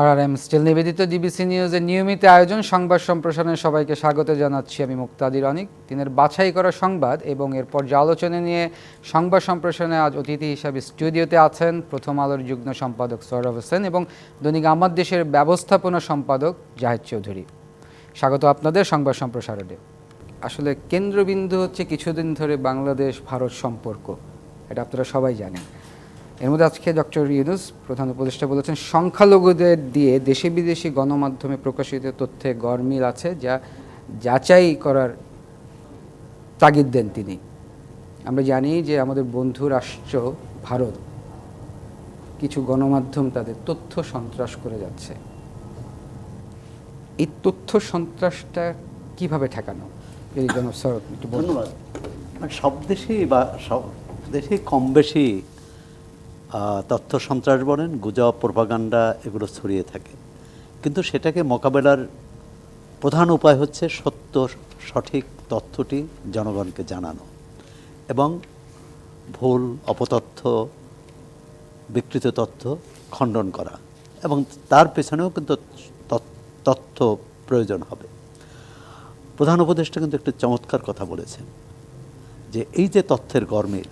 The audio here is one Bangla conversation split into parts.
আর আর এম স্টিল নিবেদিত ডিবিসি নিউজের নিয়মিত আয়োজন সংবাদ সম্প্রসারণে সবাইকে স্বাগত জানাচ্ছি আমি মুক্তাদির অনিক দিনের বাছাই করা সংবাদ এবং এর পর্যালোচনা নিয়ে সংবাদ সম্প্রসারণে আজ অতিথি হিসাবে স্টুডিওতে আছেন প্রথম আলোর যুগ্ম সম্পাদক সৌরভ হোসেন এবং দৈনিক আমার দেশের ব্যবস্থাপনা সম্পাদক জাহেদ চৌধুরী। স্বাগত আপনাদের সংবাদ সম্প্রসারণে। আসলে কেন্দ্রবিন্দু হচ্ছে কিছুদিন ধরে বাংলাদেশ ভারত সম্পর্ক, এটা আপনারা সবাই জানেন। এর মধ্যে আজকে ডক্টর ইউনুস প্রধান উপদেষ্টা বলেছেন, সংখ্যালঘুদের দিয়ে দেশে বিদেশি গণমাধ্যমে প্রকাশিত তথ্যে গরমিল আছে, যা যাচাই করার তাগিদ দেন তিনি। আমরা জানি যে আমাদের বন্ধু রাষ্ট্র ভারত, কিছু গণমাধ্যম তাদের তথ্য সন্ত্রাস করে যাচ্ছে। এই তথ্য সন্ত্রাসটা কীভাবে ঠেকানো? এই জনাব স্যার একটু। ধন্যবাদ। মানে সব দেশেই বা সব দেশেই কম বেশি তথ্য সন্ত্রাস বলেন, গুজব প্রভাগান্ডা এগুলো ছড়িয়ে থাকে। কিন্তু সেটাকে মোকাবেলার প্রধান উপায় হচ্ছে সত্য, সঠিক তথ্যটি জনগণকে জানানো এবং ভুল, অপতথ্য, বিকৃত তথ্য খণ্ডন করা এবং তার পেছনেও কিন্তু তথ্য- প্রয়োজন হবে। প্রধান উপদেষ্টা কিন্তু একটি চমৎকার কথা বলেছেন যে এই যে তথ্যের গরমিল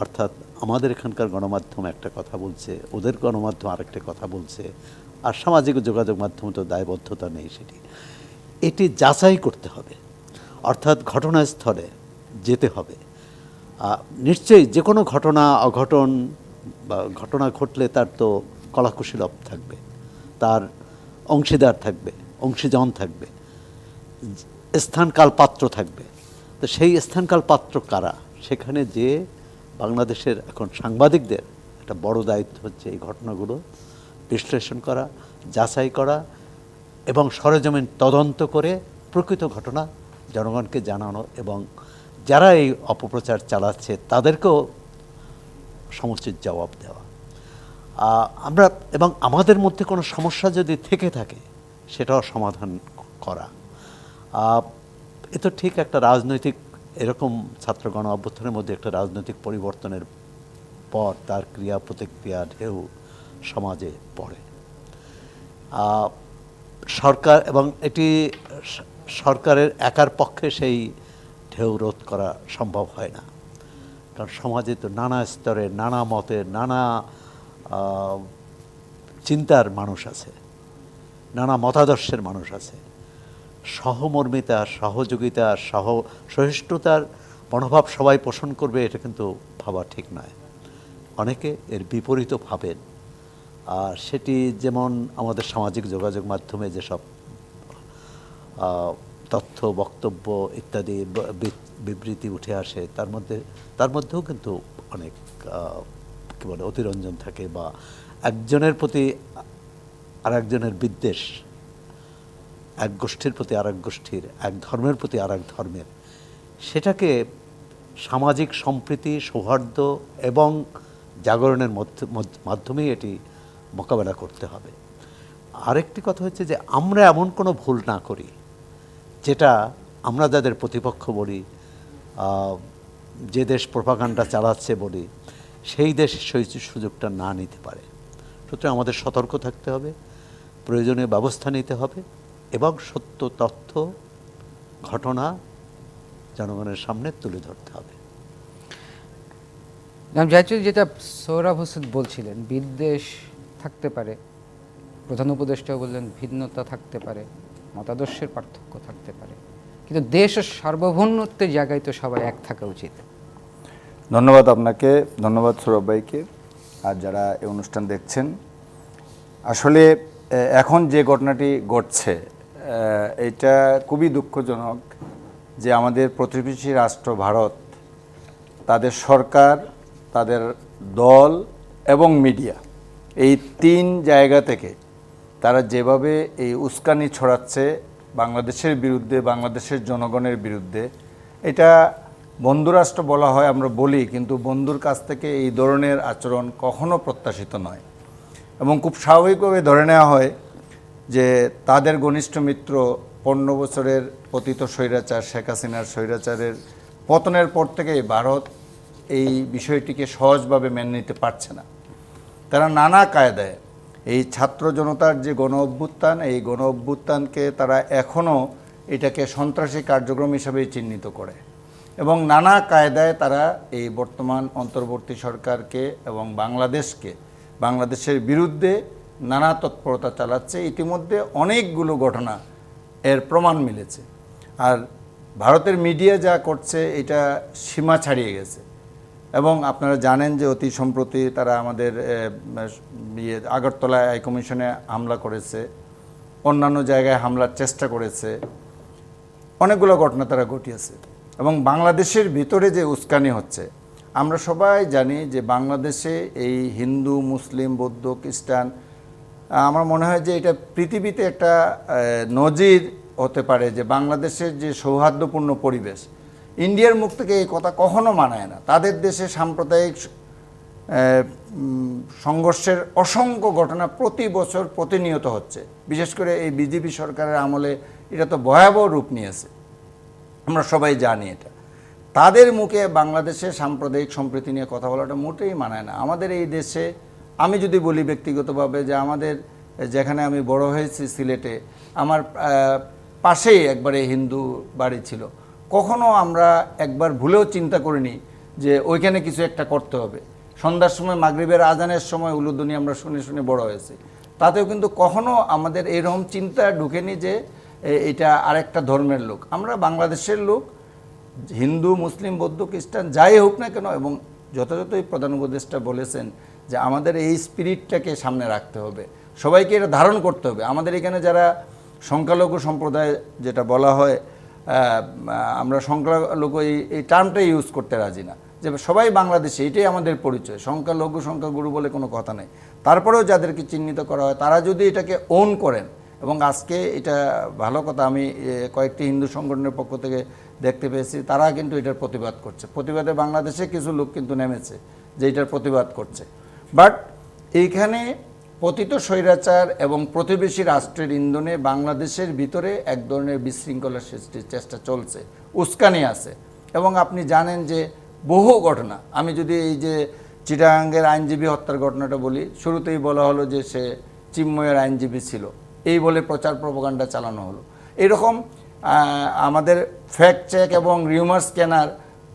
অর্থাৎ আমাদের এখানকার গণমাধ্যম একটা কথা বলছে, ওদের গণমাধ্যম আরেকটা কথা বলছে, আর সামাজিক যোগাযোগ মাধ্যম তো দায়বদ্ধতা নেই সেটি। এটি যাচাই করতে হবে, অর্থাৎ ঘটনাস্থলে যেতে হবে। নিশ্চয়ই যে কোনো ঘটনা, অঘটন বা ঘটনা ঘটলে তার তো কলাকুশীলভ থাকবে, তার অংশীদার থাকবে, অংশীজন থাকবে স্থানকাল পাত্র থাকবে। তো সেই স্থানকাল পাত্র কারা? সেখানে যে বাংলাদেশের এখন সাংবাদিকদের একটা বড় দায়িত্ব হচ্ছে এই ঘটনাগুলো, বিশ্লেষণ করা, যাচাই করা এবং সরেজমিন তদন্ত করে প্রকৃত ঘটনা জনগণকে জানানো এবং যারা এই অপপ্রচার চালাচ্ছে তাদেরকেও সমষ্টির জবাব দেওয়া। আমরা এবং আমাদের মধ্যে কোনো সমস্যা যদি থেকে থাকে সেটাও সমাধান করা। এ তো ঠিক একটা রাজনৈতিক এরকম ছাত্র গণ অভ্যুত্থানের মধ্যে একটা রাজনৈতিক পরিবর্তনের পর তার ক্রিয়া প্রতিক্রিয়া ঢেউ সমাজে পড়ে। সরকার এবং এটি সরকারের একার পক্ষে সেই ঢেউ রোধ করা সম্ভব হয় না। কারণ সমাজে তো নানা স্তরের নানা মতের নানা চিন্তার মানুষ আছে, নানা মতাদর্শের মানুষ আছে। সহমর্মিতা, সহযোগিতা, সহ সহিষ্ণুতার মনোভাব সবাই পোষণ করবে, এটা কিন্তু ভাবা ঠিক নয়। অনেকে এর বিপরীত ভাবেন। আর সেটি যেমন আমাদের সামাজিক যোগাযোগ মাধ্যমে যেসব তথ্য, বক্তব্য ইত্যাদি বিবৃতি উঠে আসে, তার মধ্যে, তার মধ্যেও কিন্তু অনেক কী বলে, অতিরঞ্জন থাকে বা একজনের প্রতি আর একজনের বিদ্বেষ এক গোষ্ঠীর প্রতি আর এক গোষ্ঠীর, এক ধর্মের প্রতি আর এক ধর্মের। সেটাকে সামাজিক সম্প্রীতি, সৌহার্দ্য এবং জাগরণের মধ্য- মধ্য- মাধ্যমেই এটি মোকাবেলা করতে হবে। আরেকটি কথা হচ্ছে যে, আমরা এমন কোনো ভুল না করি, যেটা আমরা যাদের প্রতিপক্ষ বলি যে দেশ প্রপাগান্ডা চালাচ্ছে বলি, সেই দেশ সেই সুযোগটা না নিতে পারে। সুতরাং আমাদের সতর্ক থাকতে হবে, প্রয়োজনীয় ব্যবস্থা নিতে হবে। এবং সত্য তথ্য ঘটনা জনগণের সামনে তুলে ধরতে হবে। যেটা সৌরভ হোসেন বলছিলেন বিদ্বেষ থাকতে পারে প্রধান উপদেষ্টাও বললেন ভিন্নতা থাকতে পারে মতাদর্শের পার্থক্য থাকতে পারে। কিন্তু দেশ ও সার্বভৌমত্বের জায়গায় তো সবাই এক থাকা উচিত। ধন্যবাদ আপনাকে ধন্যবাদ সৌরভ ভাইকে। আর যারা এই অনুষ্ঠান দেখছেন আসলে এখন যে ঘটনাটি ঘটছে এটা খুবই দুঃখজনক যে আমাদের প্রতিবেশী রাষ্ট্র ভারত, তাদের সরকার, তাদের দল এবং মিডিয়া, এই তিন জায়গা থেকে তারা যেভাবে এই উস্কানি ছড়াচ্ছে বাংলাদেশের বিরুদ্ধে, বাংলাদেশের জনগণের বিরুদ্ধে, এটা বন্ধুরাষ্ট্র বলা হয়, আমরা বলি, কিন্তু বন্ধুর কাছ থেকে এই ধরনের আচরণ কখনো প্রত্যাশিত নয়। এবং খুব স্বাভাবিকভাবে ধরে নেওয়া হয় যে তাদের ঘনিষ্ঠ মিত্র পনেরো বছরের পতিত স্বৈরাচার, শেখ হাসিনার স্বৈরাচারের পতনের পর থেকেই ভারত এই বিষয়টিকে সহজভাবে মেনে নিতে পারছে না। তারা নানা কায়দায় এই ছাত্র জনতার যে গণ অভ্যুত্থান, এই গণ অভ্যুত্থানকে তারা এখনও এটাকে সন্ত্রাসী কার্যক্রম হিসাবে চিহ্নিত করে এবং নানা কায়দায় তারা এই বর্তমান অন্তর্বর্তী সরকারকে এবং বাংলাদেশকে, বাংলাদেশের বিরুদ্ধে নানা তৎপরতা চালাচ্ছে। ইতিমধ্যে অনেকগুলো ঘটনা এর প্রমাণ মিলেছে। আর ভারতের মিডিয়া যা করছে, এটা সীমা ছাড়িয়ে গেছে। এবং আপনারা জানেন যে অতি সম্প্রতি তারা আমাদের ইয়ে আগরতলা হাই কমিশনে হামলা করেছে। অন্যান্য জায়গায় হামলার চেষ্টা করেছে। অনেকগুলো ঘটনা তারা ঘটিয়েছে। এবং বাংলাদেশের ভিতরে যে উস্কানি হচ্ছে, আমরা সবাই জানি যে বাংলাদেশে এই হিন্দু, মুসলিম, বৌদ্ধ, খ্রিস্টান আমার মনে হয় যে এটা পৃথিবীতে একটা নজির হতে পারে যে বাংলাদেশের যে সৌহার্দ্যপূর্ণ পরিবেশ, ইন্ডিয়ার মুখ থেকে এই কথা কখনো মানায় না। তাদের দেশে সাম্প্রদায়িক সংঘর্ষের অসংখ্য ঘটনা প্রতি বছর প্রতিনিয়ত হচ্ছে। বিশেষ করে এই বিজেপি সরকারের আমলে এটা তো ভয়াবহ রূপ নিয়েছে। আমরা সবাই জানি এটা। তাদের মুখে বাংলাদেশের সাম্প্রদায়িক সম্প্রীতি নিয়ে কথা বলাটা মোটেই মানায় না। আমাদের এই দেশে আমি যদি বলি ব্যক্তিগতভাবে যে আমাদের, যেখানে আমি বড় হয়েছি সিলেটে, আমার পাশেই একবারে হিন্দু বাড়ি ছিল। কখনো আমরা একবার ভুলেও চিন্তা করিনি যে ওইখানে কিছু একটা করতে হবে। সন্ধ্যার সময়, মাগরিবের আজানের সময় উলুধ্বনি আমরা শুনে শুনে বড় হয়েছি। তাতেও কিন্তু কখনো আমাদের এরকম চিন্তা ঢুকেনি যে এটা আরেকটা ধর্মের লোক। আমরা বাংলাদেশের লোক, হিন্দু, মুসলিম, বৌদ্ধ, খ্রিস্টান, যাই হোক না কেন, এবং যথাযথই প্রধান উপদেষ্টা বলেছেন যে আমাদের এই স্পিরিটটাকে সামনে রাখতে হবে। সবাইকে এটা ধারণ করতে হবে। আমাদের এখানে যারা সংখ্যালঘু সম্প্রদায় যেটা বলা হয় আমরা সংখ্যালঘু এই এই টার্মটাই ইউজ করতে রাজি না। যে সবাই বাংলাদেশে, এটাই আমাদের পরিচয়। সংখ্যালঘু, সংখ্যাগুরু বলে কোনো কথা নেই। তারপরেও যাদেরকে চিহ্নিত করা হয়, তারা যদি এটাকে ওন করেন, এবং আজকে এটা ভালো কথা, আমি কয়েকটি হিন্দু সংগঠনের পক্ষ থেকে দেখতে পেয়েছি, তারা কিন্তু এটার প্রতিবাদ করছে। প্রতিবাদে বাংলাদেশে কিছু লোক কিন্তু নেমেছে, যে এটার প্রতিবাদ করছে। বাট এইখানে পতিত স্বৈরাচার এবং প্রতিবেশী রাষ্ট্রের ইন্ধনে বাংলাদেশের ভিতরে এক ধরনের বিশৃঙ্খলা সৃষ্টির চেষ্টা চলছে, উস্কানি আছে। এবং আপনি জানেন যে বহু ঘটনা, আমি যদি এই যে চিটাগাঙ্গের আইনজীবী হত্যার ঘটনাটা বলি, শুরুতেই বলা হলো যে সে চিন্ময়ের আইনজীবী ছিল। এই বলে প্রচার প্রপাগান্ডা চালানো হলো। এরকম আমাদের ফ্যাক্ট চেক এবং রিউমার্স স্ক্যানার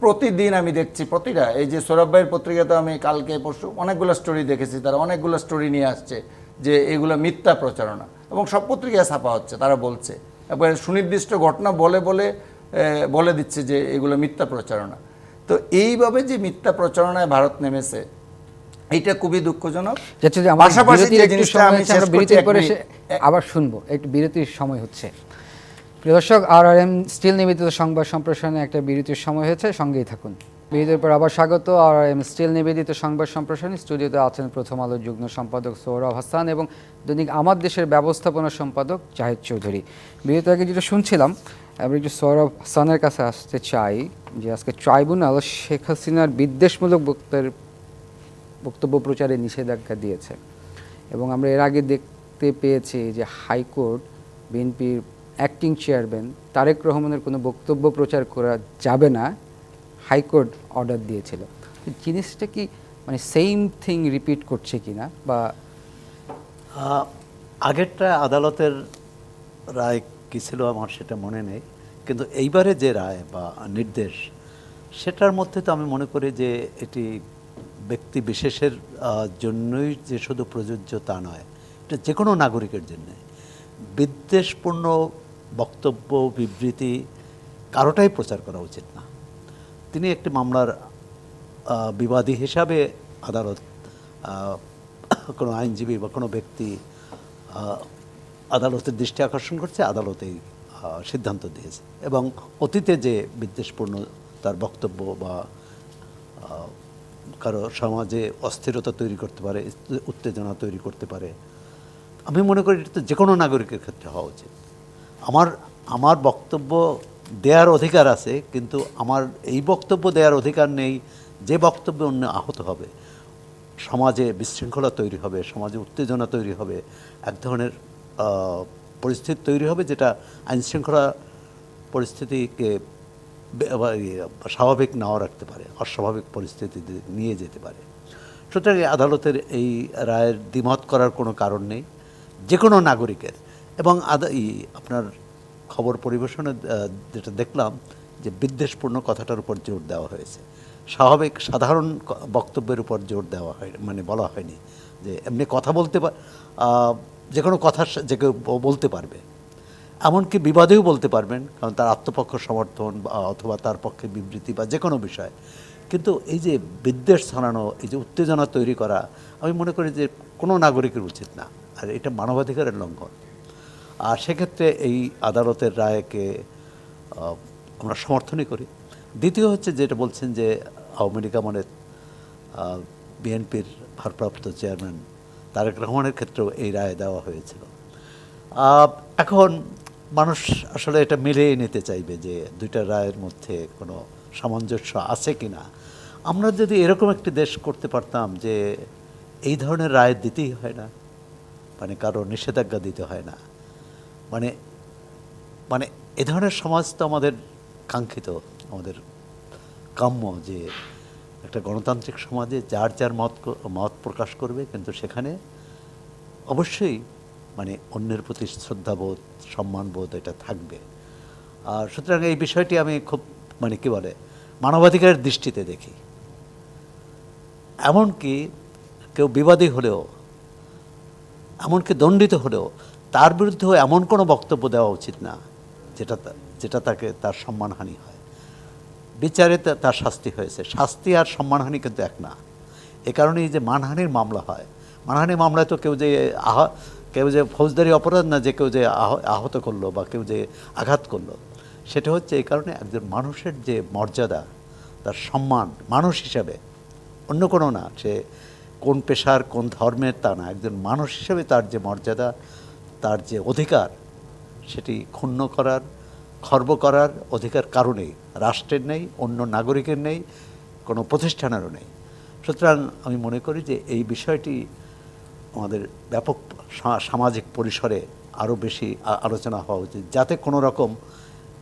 প্রতিদিন আমি দেখছি প্রতিটা এই যে সৌরভ ভাইয়ের পত্রিকাতে আমি কালকে পরশু অনেকগুলো স্টোরি দেখেছি তারা অনেকগুলো স্টোরি নিয়ে আসছে যে এগুলো মিথ্যা প্রচারণা এবং সব পত্রিকায় ছাপা হচ্ছে তারা বলছে। এবার সুনির্দিষ্ট ঘটনা বলে বলে বলে দিচ্ছে যে এগুলো মিথ্যা প্রচারণা। তো এইভাবে যে মিথ্যা প্রচারণায় ভারত নেমেছে এইটা খুবই দুঃখজনক। পাশাপাশি যে জিনিসটা আমি আবার শুনব একটু বিরতির সময় হচ্ছে। প্রিয় দর্শক আর আর এম স্টিল নিবেদিত সংবাদ সম্প্রসারণে একটা বিরতির সময় হয়েছে, সঙ্গেই থাকুন। বিরতির পর আবার স্বাগত আর এম স্টিল নিবেদিত সংবাদ সম্প্রসারণ। স্টুডিওতে আছেন প্রথম আলোর যুগ্ম সম্পাদক সৌরভ হাসান এবং দৈনিক আমার দেশের ব্যবস্থাপনা সম্পাদক জাহেদ চৌধুরী। বিরতির আগে যেটা শুনছিলাম আমি একটু সৌরভ হাসানের কাছে আসতে চাই যে আজকে ট্রাইব্যুনাল শেখ হাসিনার বিদ্বেষমূলক বক্তব্যের বক্তব্য প্রচারে নিষেধাজ্ঞা দিয়েছে এবং আমরা এর আগে দেখতে পেয়েছি যে হাইকোর্ট বিএনপির অ্যাক্টিং চেয়ারম্যান তারেক রহমানের কোনো বক্তব্য প্রচার করা যাবে না হাইকোর্ট অর্ডার দিয়েছিল। জিনিসটা কি মানে সেম থিং রিপিট করছে কিনা বা আহ, আগেরটা আদালতের রায় কী ছিল আমার সেটা মনে নেই। কিন্তু এইবারে যে রায় বা নির্দেশ সেটার মধ্যে তো আমি মনে করি যে এটি ব্যক্তি বিশেষের জন্যই যে শুধু প্রযোজ্য তা নয় এটা যে কোনো নাগরিকের জন্য বিদ্বেষপূর্ণ বক্তব্য, বিবৃতি, কারোটাই প্রচার করা উচিত না। তিনি একটি মামলার বিবাদী হিসাবে আদালত কোনো আইনজীবী বা কোনো ব্যক্তি আদালতের দৃষ্টি আকর্ষণ করছে, আদালতেই সিদ্ধান্ত দিয়েছে। এবং অতীতে যে বিদ্বেষপূর্ণ তার বক্তব্য বা কারও সমাজে অস্থিরতা তৈরি করতে পারে, উত্তেজনা তৈরি করতে পারে, আমি মনে করি এটা তো যে কোনো নাগরিকের ক্ষেত্রে হওয়া উচিত। আমার আমার বক্তব্য দেওয়ার অধিকার আছে, কিন্তু আমার এই বক্তব্য দেওয়ার অধিকার নেই যে বক্তব্যে অন্য আহত হবে। সমাজে বিশৃঙ্খলা তৈরি হবে, সমাজে উত্তেজনা তৈরি হবে, এক ধরনের পরিস্থিতি তৈরি হবে যেটা আইনশৃঙ্খলা পরিস্থিতিকে স্বাভাবিক নাও রাখতে পারে, অস্বাভাবিক পরিস্থিতি নিয়ে যেতে পারে। সুতরাং আদালতের এই রায়ের দ্বিমত করার কোনো কারণ নেই। যে কোনো নাগরিকের এবং আপনার খবর পরিবেশনে যেটা দেখলাম যে বিদ্বেষপূর্ণ কথাটার উপর জোর দেওয়া হয়েছে। স্বাভাবিক সাধারণ বক্তব্যের উপর জোর দেওয়া হয় মানে বলা হয়নি যে এমনি কথা বলতে যে কোনো কথা যে কেউ বলতে পারবে। এমনকি বিবাদেও বলতে পারবেন, কারণ তার আত্মপক্ষ সমর্থন অথবা তার পক্ষে বিবৃতি বা যে কোনো বিষয়। কিন্তু এই যে বিদ্বেষ ছড়ানো, এই যে উত্তেজনা তৈরি করা, আমি মনে করি যে কোনো নাগরিকের উচিত না। আর এটা মানবাধিকারের লঙ্ঘন। আর সেক্ষেত্রে এই আদালতের রায়কে আমরা সমর্থনই করি। দ্বিতীয় হচ্ছে যেটা বলছেন যে, আওয়ামী লীগ আমলের বিএনপির ভারপ্রাপ্ত চেয়ারম্যান তারেক রহমানের ক্ষেত্রেও এই রায় দেওয়া হয়েছিল। এখন মানুষ আসলে এটা মিলিয়ে নিতে চাইবে যে, দুইটা রায়ের মধ্যে কোনো সামঞ্জস্য আছে কি না আমরা যদি এরকম একটি দেশ করতে পারতাম যে, এই ধরনের রায় দিতেই হয় না মানে কারও নিষেধাজ্ঞা দিতে হয় না মানে মানে এ ধরনের সমাজ তো আমাদের কাঙ্ক্ষিত, আমাদের কাম্য যে একটা গণতান্ত্রিক সমাজে যার যার মত মত প্রকাশ করবে, কিন্তু সেখানে অবশ্যই মানে অন্যের প্রতি শ্রদ্ধাবোধ, সম্মানবোধ এটা থাকবে। আর সুতরাং এই বিষয়টি আমি খুব মানে কি বলে, মানবাধিকারের দৃষ্টিতে দেখি। এমনকি কেউ বিবাদী হলেও, এমনকি দণ্ডিত হলেও তার বিরুদ্ধেও এমন কোনো বক্তব্য দেওয়া উচিত না, যেটা যেটা তাকে তার সম্মানহানি হয়। বিচারে তার শাস্তি হয়েছে। শাস্তি আর সম্মানহানি কিন্তু এক না। এ কারণেই যে মানহানির মামলা হয়। মানহানির মামলায় তো কেউ যে আহ, কেউ যে ফৌজদারি অপরাধ না, যে কেউ যে আহ- আহত করল বা কেউ যে আঘাত করল, সেটা হচ্ছে এই কারণে একজন মানুষের যে মর্যাদা, তার সম্মান মানুষ হিসাবে, অন্য কোনো না। সে কোন পেশার, কোন ধর্মের তা না। একজন মানুষ হিসেবে তার যে মর্যাদা তার যে অধিকার, সেটি ক্ষুণ্ণ করার, খর্ব করার অধিকার কারণেই রাষ্ট্রের নেই, অন্য নাগরিকের নেই, কোনো প্রতিষ্ঠানেরও নেই। সুতরাং আমি মনে করি যে এই বিষয়টি আমাদের ব্যাপক সামাজিক পরিসরে আরও বেশি আলোচনা হওয়া উচিত, যাতে কোনো রকম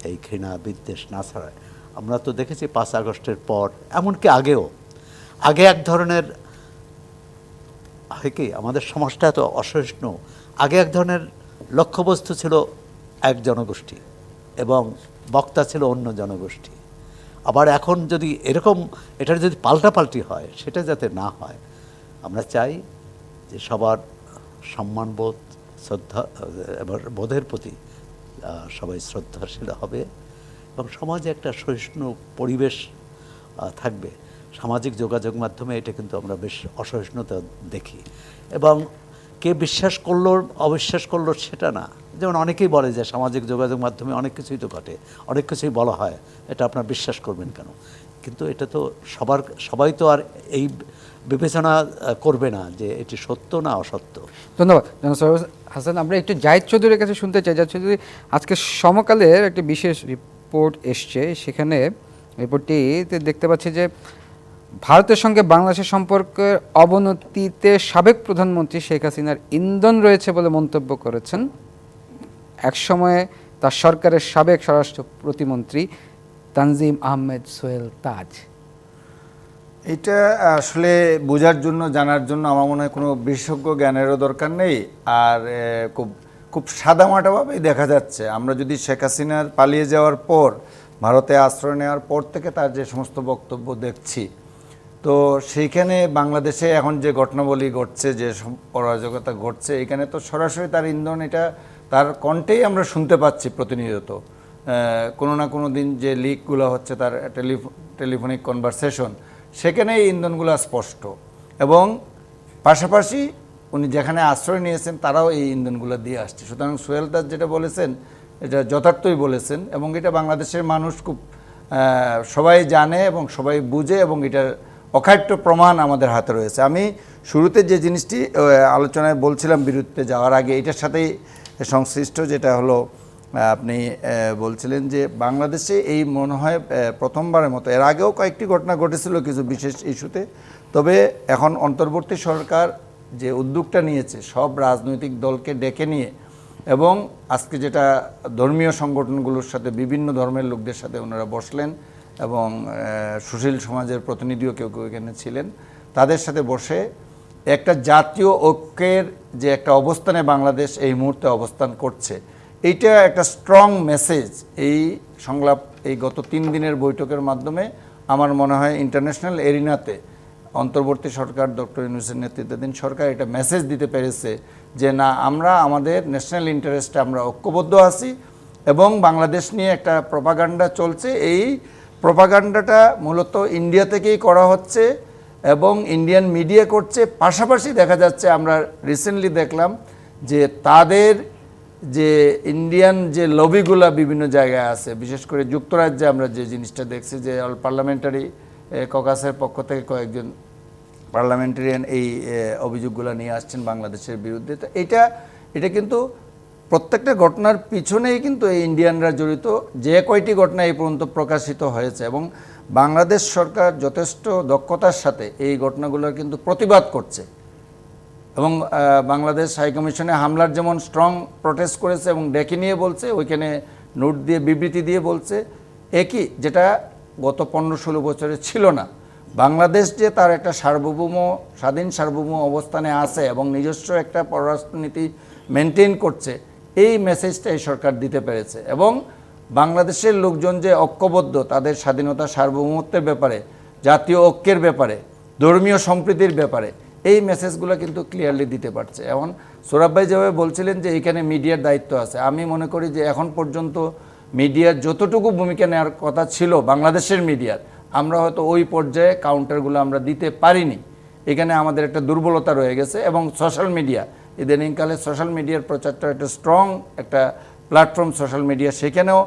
এই ঘৃণা, বিদ্বেষ না ছড়ায়। আমরা তো দেখেছি পাঁচ আগস্টের পর, এমনকি আগেও, আগে এক ধরনের হয় কি? আমাদের সমাজটা এত অসহিষ্ণু। আগে এক ধরনের লক্ষ্যবস্তু ছিল এক জনগোষ্ঠী এবং বক্তা ছিল অন্য জনগোষ্ঠী। আবার এখন যদি এরকম এটার যদি পাল্টাপাল্টি হয়, সেটা যাতে না হয়, আমরা চাই যে সবার সম্মানবোধ, শ্রদ্ধা, এবার বোধের প্রতি সবাই শ্রদ্ধাশীল হবে এবং সমাজে একটা সহিষ্ণু পরিবেশ থাকবে। সামাজিক যোগাযোগ মাধ্যমে এটা কিন্তু আমরা বেশ অসহিষ্ণুতা দেখি। এবং কে বিশ্বাস করল, অবিশ্বাস করল সেটা না। যেমন অনেকেই বলে যে সামাজিক যোগাযোগ মাধ্যমে অনেক কিছুই তো ঘটে, অনেক কিছুই বলা হয়, এটা আপনার বিশ্বাস করবেন কেন? কিন্তু এটা তো সবার, সবাই তো আর এই বিবেচনা করবে না যে এটি সত্য না অসত্য। ধন্যবাদ। হাসান, আমরা একটু জাহিদ চৌধুরীর কাছে শুনতে চাই। জাহিদ চৌধুরী, আজকে সমকালের একটি বিশেষ রিপোর্ট এসছে। সেখানে রিপোর্টটিতে দেখতে পাচ্ছি যে ভারতের সঙ্গে বাংলাদেশের সম্পর্কের অবনতিতে সাবেক প্রধানমন্ত্রী শেখ হাসিনার ইন্ধন রয়েছে বলে মন্তব্য করেছেন। একসময়ে তার সরকারের সাবেক স্বরাষ্ট্র প্রতিমন্ত্রী তানজিম আহমেদ সোহেল তাজ। এটা আসলে বোঝার জন্য, জানার জন্য আমার মনে হয় কোনো বিশেষজ্ঞ জ্ঞানেরও দরকার নেই। আর খুব খুব সাদামাটাভাবেই দেখা যাচ্ছে। আমরা যদি শেখ হাসিনার পালিয়ে যাওয়ার পর, ভারতে আশ্রয় নেওয়ার পর থেকে তার যে সমস্ত বক্তব্য দেখছি তো সেইখানে বাংলাদেশে এখন যে ঘটনাবলী ঘটছে, যে অরাজকতা ঘটছে, এখানে তো সরাসরি তার ইন্ধন, এটা তার কণ্ঠেই আমরা শুনতে পাচ্ছি প্রতিনিয়ত। কোনো না কোনো দিন যে লিকগুলো হচ্ছে তার টেলিফো টেলিফোনিক কনভারসেশন সেখানে এই ইন্ধনগুলো স্পষ্ট। এবং পাশাপাশি উনি যেখানে আশ্রয় নিয়েছেন, তারাও এই ইন্ধনগুলো দিয়ে আসছে। সুতরাং সোহেল দাস যেটা বলেছেন, এটা যথার্থই বলেছেন, এবং এটা বাংলাদেশের মানুষ খুব সবাই জানে এবং সবাই বুঝে, এবং এটার অখাট্য প্রমাণ আমাদের হাতে রয়েছে। আমি শুরুতে যে জিনিসটি আলোচনায় বলছিলাম বিরুদ্ধে যাওয়ার আগে, এটার সাথেই সংশ্লিষ্ট যেটা হলো আপনি বলছিলেন যে বাংলাদেশে এই মনে হয় প্রথমবারের মতো, এর আগেও কয়েকটি ঘটনা ঘটেছিল কিছু বিশেষ ইস্যুতে, তবে এখন অন্তর্বর্তী সরকার যে উদ্যোগটা নিয়েছে, সব রাজনৈতিক দলকে ডেকে নিয়ে এবং আজকে যেটা ধর্মীয় সংগঠনগুলোর সাথে বিভিন্ন ধর্মের লোকদের সাথে ওনারা বসলেন এবং সুশীল সমাজের প্রতিনিধিও কেউ কেউ এখানে ছিলেন। তাদের সাথে বসে একটা জাতীয় ঐক্যের যে একটা অবস্থানে বাংলাদেশ এই মুহূর্তে অবস্থান করছে, এইটা একটা স্ট্রং মেসেজ এই সংলাপ, এই গত তিন দিনের বৈঠকের মাধ্যমে আমার মনে হয় ইন্টারন্যাশনাল এরিনাতে অন্তর্বর্তী সরকার ডক্টর ইউনুসের নেতৃত্বাধীন সরকার এটা মেসেজ দিতে পেরেছে যে, না, আমরা আমাদের ন্যাশনাল ইন্টারেস্টে আমরা ঐক্যবদ্ধ আছি এবং বাংলাদেশ নিয়ে একটা প্রপাগান্ডা চলছে এই প্রপাগান্ডাটা মূলত ইন্ডিয়া থেকেই করা হচ্ছে এবং ইন্ডিয়ান মিডিয়া করছে। পাশাপাশি দেখা যাচ্ছে, আমরা রিসেন্টলি দেখলাম যে তাদের যে ইন্ডিয়ান যে লবিগুলা বিভিন্ন জায়গায় আছে, বিশেষ করে যুক্তরাজ্যে আমরা যে জিনিসটা দেখছি যে অল পার্লামেন্টারি ককাসের পক্ষ থেকে কয়েকজন পার্লামেন্টারিয়ান এই অভিযোগগুলো নিয়ে আসছেন বাংলাদেশের বিরুদ্ধে। তো এটা এটা কিন্তু প্রত্যেকটা ঘটনার পিছনেই কিন্তু এই ইন্ডিয়ানরা জড়িত। যে কয়টি ঘটনা এই পর্যন্ত প্রকাশিত হয়েছে এবং বাংলাদেশ সরকার যথেষ্ট দক্ষতার সাথে এই ঘটনাগুলোর কিন্তু প্রতিবাদ করছে। এবং বাংলাদেশ হাইকমিশনে হামলার যেমন স্ট্রং প্রটেস্ট করেছে এবং ডেকে নিয়ে বলছে, ওইখানে নোট দিয়ে বিবৃতি দিয়ে বলছে, একই যেটা গত পনেরো ষোলো বছরে ছিল না। বাংলাদেশ যে তার একটা সার্বভৌম, স্বাধীন সার্বভৌম অবস্থানে আছে এবং নিজস্ব একটা পররাষ্ট্রনীতি মেনটেন করছে এই মেসেজটা এই সরকার দিতে পেরেছে এবং বাংলাদেশের লোকজন যে ঐক্যবদ্ধ তাদের স্বাধীনতা সার্বভৌমত্বের ব্যাপারে, জাতীয় ঐক্যের ব্যাপারে, ধর্মীয় সম্প্রীতির ব্যাপারে, এই মেসেজগুলো কিন্তু ক্লিয়ারলি দিতে পারছে। এখন সৌরভ ভাই যেভাবে বলছিলেন যে এখানে মিডিয়ার দায়িত্ব আছে, আমি মনে করি যে এখন পর্যন্ত মিডিয়ার যতটুকু ভূমিকা নেওয়ার কথা ছিল বাংলাদেশের মিডিয়ার, আমরা হয়তো ওই পর্যায়ে কাউন্টারগুলো আমরা দিতে পারিনি। এখানে আমাদের একটা দুর্বলতা রয়ে গেছে এবং সোশ্যাল মিডিয়া ইদানিংকালে সোশ্যাল মিডিয়ার প্রচারটা একটা স্ট্রং একটা প্ল্যাটফর্ম সোশ্যাল মিডিয়া সেখানেও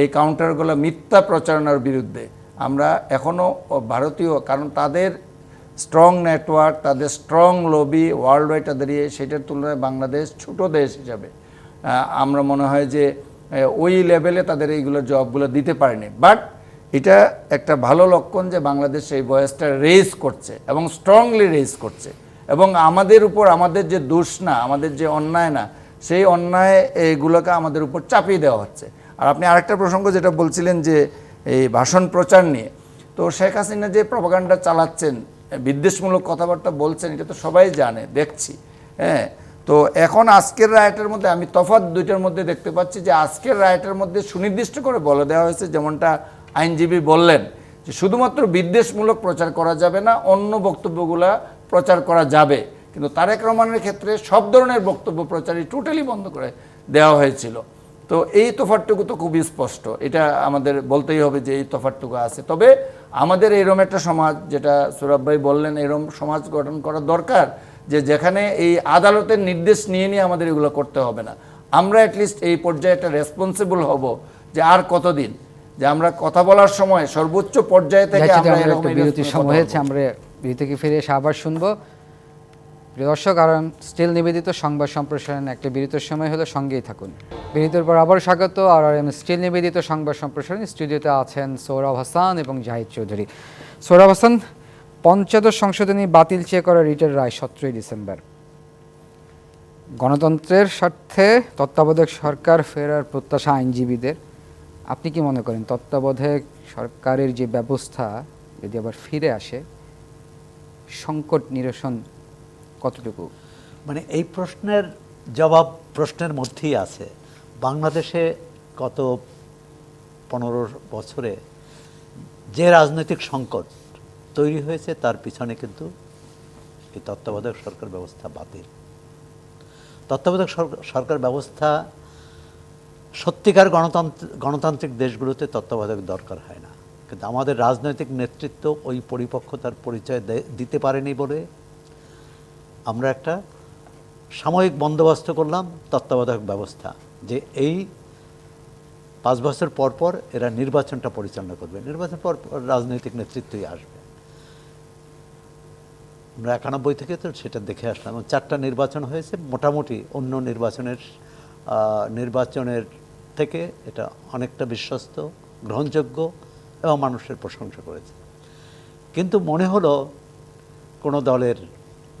এই কাউন্টারগুলো মিথ্যা প্রচারণার বিরুদ্ধে। আমরা এখনও ভারতীয়, কারণ তাদের স্ট্রং নেটওয়ার্ক তাদের স্ট্রং লবি ওয়ার্ল্ড ওয়াইড দাঁড়িয়ে সেটার তুলনায় বাংলাদেশ ছোট দেশ হিসাবে। আমরা মনে হয় যে ওই লেভেলে তাদের এইগুলো জবগুলো দিতে পারেনি। বাট এটা একটা ভালো লক্ষণ যে বাংলাদেশ এই বয়সটা রেজ করছে এবং স্ট্রংলি রেজ করছে। এবং আমাদের উপর আমাদের যে দোষ না আমাদের যে অন্যায় না, সেই অন্যায় এইগুলোকে আমাদের উপর চাপিয়ে দেওয়া হচ্ছে। আর আপনি আরেকটা প্রসঙ্গ যেটা বলছিলেন যে এই ভাষণ প্রচার নিয়ে, তো শেখ হাসিনা যে প্রপাগান্ডা চালাচ্ছেন, বিদ্বেষমূলক কথাবার্তা বলছেন, এটা তো সবাই জানে, দেখছি হ্যাঁ? তো এখন আজকের রায়টার মধ্যে আমি তফাৎ দুইটার মধ্যে দেখতে পাচ্ছি যে আজকের রায়টার মধ্যে সুনির্দিষ্ট করে বলে দেওয়া হয়েছে, যেমনটা আইনজীবী বললেন, যে শুধুমাত্র বিদ্বেষমূলক প্রচার করা যাবে না, অন্য বক্তব্যগুলা প্রচার করা যাবে। কিন্তু তারেক রহমানের ক্ষেত্রে সব ধরনের বক্তব্য প্রচারই টোটালি বন্ধ করে দেওয়া হয়েছিল। তো এই তফাতটুকু তো খুবই স্পষ্ট। এটা আমাদের বলতেই হবে যে এই তফাতটুকু আছে। তবে আমাদের এরম একটা সমাজ যেটা সুরাব ভাই বললেন এরম সমাজ গঠন করা দরকার যে যেখানে এই আদালতের নির্দেশ নিয়ে নিয়ে আমাদের এগুলো করতে হবে না। আমরা অ্যাটলিস্ট এই পর্যায়ে একটা রেসপন্সিবল হব যে আর কতদিন? যে আমরা কথা বলার সময় সর্বোচ্চ পর্যায়ে থেকে আমরা এরকম সময় হয়েছে আমরা বিরতি থেকে ফিরে এসে আবার শুনব। প্রিয় দর্শক কারণ স্টিল নিবেদিত সংবাদ সম্প্রসারণ একটা বিরতির সময় হলো, সঙ্গেই থাকুন। বিরতির পর আবার স্বাগত আর এম স্টিল নিবেদিত সংবাদ সম্প্রসারণ। স্টুডিওতে আছেন সৌরভ হাসান এবং জাহিদ চৌধুরী। সৌরভ হাসান, পঞ্চদশ সংশোধনী বাতিল চেয়ে করা রিটের রায় সতেরোই ডিসেম্বর। গণতন্ত্রের স্বার্থে তত্ত্বাবধায়ক সরকার ফেরার প্রত্যাশা আইনজীবীদের। আপনি কি মনে করেন, তত্ত্বাবধায়ক সরকারের যে ব্যবস্থা যদি আবার ফিরে আসে সংকট নিরসন কতটুকু? মানে এই প্রশ্নের জবাব প্রশ্নের মধ্যেই আছে। বাংলাদেশে গত পনেরো বছরে যে রাজনৈতিক সংকট তৈরি হয়েছে, তার পিছনে কিন্তু এই তত্ত্বাবধায়ক সরকার ব্যবস্থা বাতিল। তত্ত্বাবধায়ক সরকার- ব্যবস্থা সত্যিকার গণতন্ত্র, গণতান্ত্রিক দেশগুলোতে তত্ত্বাবধায়ক দরকার হয় না। কিন্তু আমাদের রাজনৈতিক নেতৃত্ব ওই পরিপক্কতার পরিচয় দিতে পারেনি বলে আমরা একটা সাময়িক বন্দোবস্ত করলাম, তত্ত্বাবধায়ক ব্যবস্থা, যে এই পাঁচ বছর পর পর এরা নির্বাচনটা পরিচালনা করবে। নির্বাচন পর রাজনৈতিক নেতৃত্বই আসবে। আমরা একানব্বই থেকে তো সেটা দেখে আসলাম চারটা নির্বাচন হয়েছে, মোটামুটি অন্য নির্বাচনের নির্বাচনের থেকে এটা অনেকটা বিশ্বস্ত, গ্রহণযোগ্য। এবং মানুষের প্রশংসা করেছে। কিন্তু মনে হলো কোনো দলের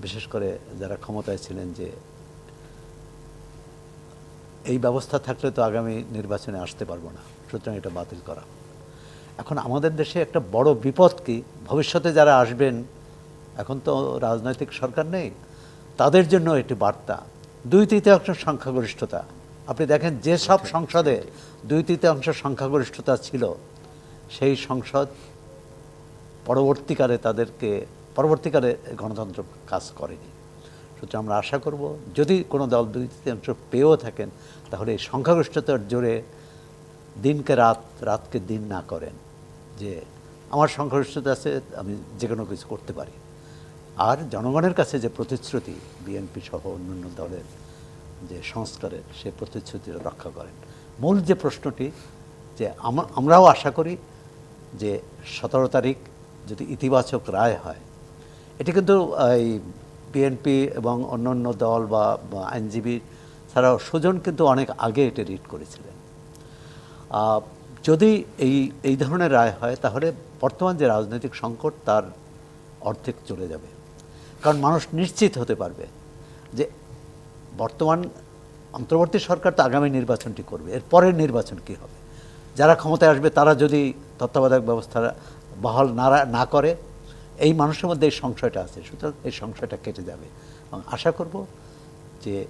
বিশেষ করে যারা ক্ষমতায় ছিলেন যে এই ব্যবস্থা থাকলে তো আগামী নির্বাচনে আসতে পারব না সুতরাং এটা বাতিল করা। এখন আমাদের দেশে একটা বড় বিপদ কি? ভবিষ্যতে যারা আসবেন এখন তো রাজনৈতিক সরকার নেই তাদের জন্য এটি বার্তা দুই তৃতীয়াংশ সংখ্যাগরিষ্ঠতা। আপনি দেখেন যে সব সংসদে দুই তৃতীয়াংশ সংখ্যাগরিষ্ঠতা ছিল সেই সংসদ পরবর্তীকালে তাদেরকে, পরবর্তীকালে গণতন্ত্র কাজ করেনি। সুতরাং আমরা আশা করব যদি কোনো দল দুই তৃতীয়াংশ পেয়েও থাকেন, তাহলে এই সংখ্যাগরিষ্ঠতার জোরে দিনকে রাত, রাতকে দিন না করেন। যে আমার সংখ্যাগরিষ্ঠতা আছে, আমি যে কোনো কিছু করতে পারি। আর জনগণের কাছে যে প্রতিশ্রুতি, বিএনপি সহ অন্যান্য দলের যে সংস্কারের, সে প্রতিশ্রুতি রক্ষা করেন। মূল যে প্রশ্নটি, যে আমা- আমরাও আশা করি যে সতেরো তারিখ যদি ইতিবাচক রায় হয়, এটি কিন্তু এই বিএনপি এবং অন্যান্য দল বা আইনজীবী ছাড়াও সুজন কিন্তু অনেক আগে এটি রিড করেছিলেন। যদি এই এই ধরনের রায় হয়, তাহলে বর্তমান যে রাজনৈতিক সংকট, তার অর্ধেক চলে যাবে। কারণ মানুষ নিশ্চিত হতে পারবে যে বর্তমান অন্তর্বর্তী সরকার তো আগামী নির্বাচনটি করবে, এর পরের নির্বাচন কি হবে। যারা ক্ষমতায় আসবে, তারা যদি তত্ত্বাবধায়ক ব্যবস্থা বহাল না না করে, এই মানুষের মধ্যে এই সংশয়টা আছে। সুতরাং এই সংশয়টা কেটে যাবে। এবং আশা করব যে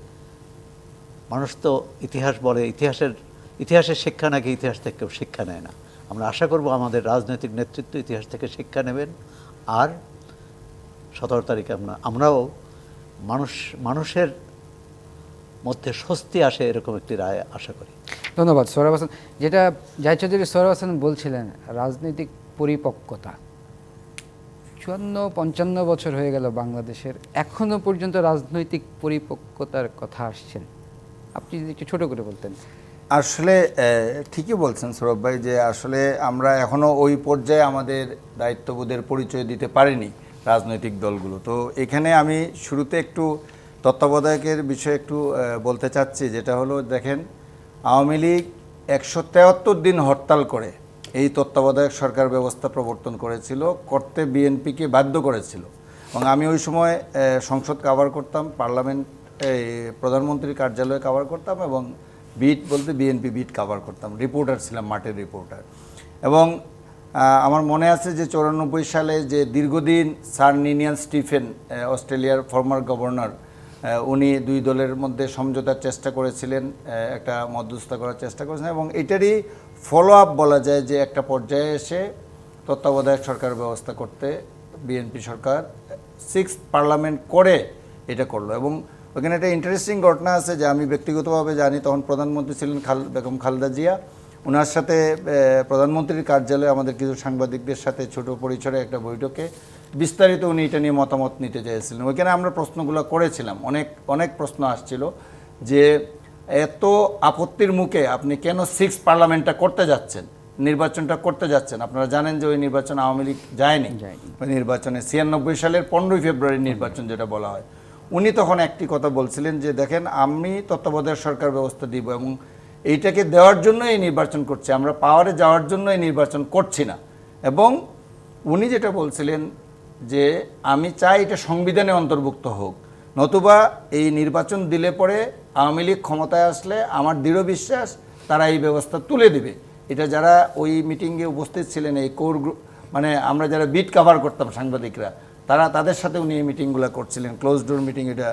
মানুষ তো ইতিহাস বলে, ইতিহাসের ইতিহাসের শিক্ষা নাকি ইতিহাস থেকে কেউ শিক্ষা নেয় না। আমরা আশা করব আমাদের রাজনৈতিক নেতৃত্ব ইতিহাস থেকে শিক্ষা নেবেন। আর সতেরো তারিখে আমরা, আমরাও মানুষ, মানুষের মধ্যে স্বস্তি আসে এরকম একটি রায় আশা করি। ধন্যবাদ সোহরাব হাসান। যেটা জাহিদ চৌধুরী সোহরাব হাসান বলছিলেন, রাজনৈতিক পরিপক্কতা। চুয়ান্ন, পঞ্চান্ন বছর হয়ে গেল বাংলাদেশের, এখনও পর্যন্ত রাজনৈতিক পরিপক্কতার কথা আসছেন আপনি যদি একটু ছোটো করে বলতেন। আসলে ঠিকই বলছেন সৌরভ ভাই যে আসলে আমরা এখনও ওই পর্যায়ে আমাদের দায়িত্ববোধের পরিচয় দিতে পারিনি রাজনৈতিক দলগুলো। তো এখানে আমি শুরুতে একটু তত্ত্বাবধায়কের বিষয়ে একটু বলতে চাচ্ছি, যেটা হলো, দেখেন আওয়ামী লীগ একশো তেয়াত্তর দিন হরতাল করে। এই তত্ত্বাবধায়ক সরকার ব্যবস্থা প্রবর্তন করেছিল, করতে বিএনপিকে বাধ্য করেছিল। এবং আমি ওই সময় সংসদ কাভার করতাম পার্লামেন্ট প্রধানমন্ত্রীর কার্যালয়ে কাভার করতাম এবং বিট বলতে বিএনপি বিট কাভার করতাম। রিপোর্টার ছিলাম, মাঠের রিপোর্টার এবং আমার মনে আছে যে চৌরানব্বই সালে যে দীর্ঘদিন স্যার নিনিয়ান স্টিফেন অস্ট্রেলিয়ার ফর্মার গভর্নর উনি দুই দলের মধ্যে সমঝোতার চেষ্টা করেছিলেন একটা মধ্যস্থতা করার চেষ্টা করেছেন এবং এটারই ফলো আপ বলা যায় যে একটা পর্যায়ে এসে তত্ত্বাবধায়ক সরকার ব্যবস্থা করতে বিএনপি সরকার সিক্স পার্লামেন্ট করে এটা করল এবং ওখানে একটা ইন্টারেস্টিং ঘটনা আছে যে আমি ব্যক্তিগতভাবে জানি, তখন প্রধানমন্ত্রী ছিলেন খাল, বেগম খালেদা জিয়া। ওনার সাথে প্রধানমন্ত্রীর কার্যালয়ে আমাদের কিছু সাংবাদিকদের সাথে ছোট পরিসরে একটা বৈঠকে বিস্তারিত উনি এটা নিয়ে মতামত নিতে চেয়েছিলেন। ওইখানে আমরা প্রশ্নগুলো করেছিলাম। অনেক অনেক প্রশ্ন আসছিল যে এত আপত্তির মুখে আপনি কেন সিক্স পার্লামেন্টটা করতে যাচ্ছেন? নির্বাচনটা করতে যাচ্ছেন? আপনারা জানেন যে ওই নির্বাচন আওয়ামী লীগ যায়নি। যায়নি। ওই নির্বাচনে ছিয়ানব্বই সালের পনেরোই ফেব্রুয়ারি নির্বাচন যেটা বলা হয়। উনি তখন একটি কথা বলছিলেন যে দেখেন আমি তত্ত্বাবধায়ক সরকার ব্যবস্থা দিব এবং এইটাকে দেওয়ার জন্য এই নির্বাচন করছি। আমরা পাওয়ারে যাওয়ার জন্য এই নির্বাচন করছি না। এবং উনি যেটা বলছিলেন যে আমি চাই এটা সংবিধানে অন্তর্ভুক্ত হোক। নতুবা এই নির্বাচন দিলে পরে আওয়ামী লীগ ক্ষমতায় আসলে আমার দৃঢ় বিশ্বাস তারা এই ব্যবস্থা তুলে দেবে। এটা যারা ওই মিটিংয়ে উপস্থিত ছিলেন, এই কোর মানে আমরা যারা বিট কভার করতাম সাংবাদিকরা, তারা তাদের সাথে উনি এই মিটিংগুলো করছিলেন ক্লোজ ডোর মিটিং এটা।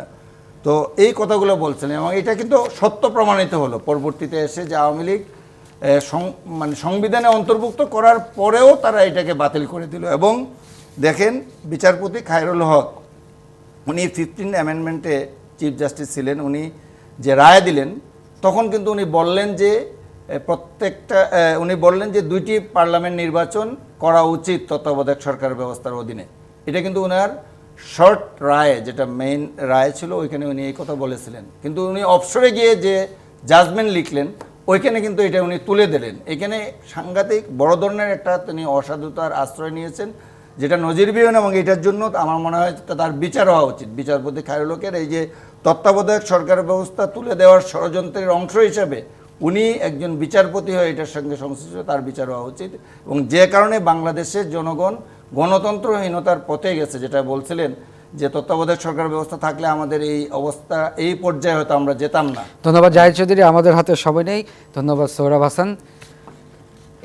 তো এই কথাগুলো বলছিলেন এবং এটা কিন্তু সত্য প্রমাণিত হলো। পরবর্তীতে এসে যে আওয়ামী লীগ মানে সংবিধানে অন্তর্ভুক্ত করার পরেও তারা এটাকে বাতিল করে দিল এবং দেখেন বিচারপতি খায়রুল হক, উনি ফিফটিন অ্যামেন্ডমেন্টে চিফ জাস্টিস ছিলেন, উনি যে রায় দিলেন, তখন কিন্তু উনি বললেন যে প্রত্যেকটা উনি বললেন যে দুইটি পার্লামেন্ট নির্বাচন করা উচিত তত্ত্বাবধায়ক সরকার ব্যবস্থার অধীনে। এটা কিন্তু ওনার শর্ট রায়, যেটা মেইন রায় ছিল, ওইখানে উনি এই কথা বলেছিলেন। কিন্তু উনি অবসরে গিয়ে যে জাজমেন্ট লিখলেন, ওইখানে কিন্তু এটা উনি তুলে দিলেন। এখানে সাংঘাতিক বড় ধরনের একটা তিনি অসাধুতার আশ্রয় নিয়েছেন। যেটা নজিরবিহীন এবং এটার জন্য আমার মনে হয় তার বিচার হওয়া উচিত। বিচারপতি খায়রুলকের এই যে তত্ত্বাবধায়ক সরকার ব্যবস্থা তুলে দেওয়ার ষড়যন্ত্রের অংশ হিসাবে উনি একজন বিচারপতি হয়ে এটার সঙ্গে সংশ্লিষ্ট, তার বিচার হওয়া উচিত। এবং যে কারণে বাংলাদেশের জনগণ গণতন্ত্রহীনতার পথে গেছে, যেটা বলছিলেন যে তত্ত্বাবধায়ক সরকার ব্যবস্থা থাকলে আমাদের এই অবস্থা, এই পর্যায়ে হয়তো আমরা যেতাম না। ধন্যবাদ, জাহিদ চৌধুরী। আমাদের হাতে সময় নেই। ধন্যবাদ সৌরভ হাসান।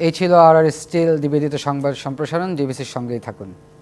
এই ছিল আর আর স্টিল নিবেদিত সংবাদ সম্প্রসারণ ডিবিসির সঙ্গেই থাকুন।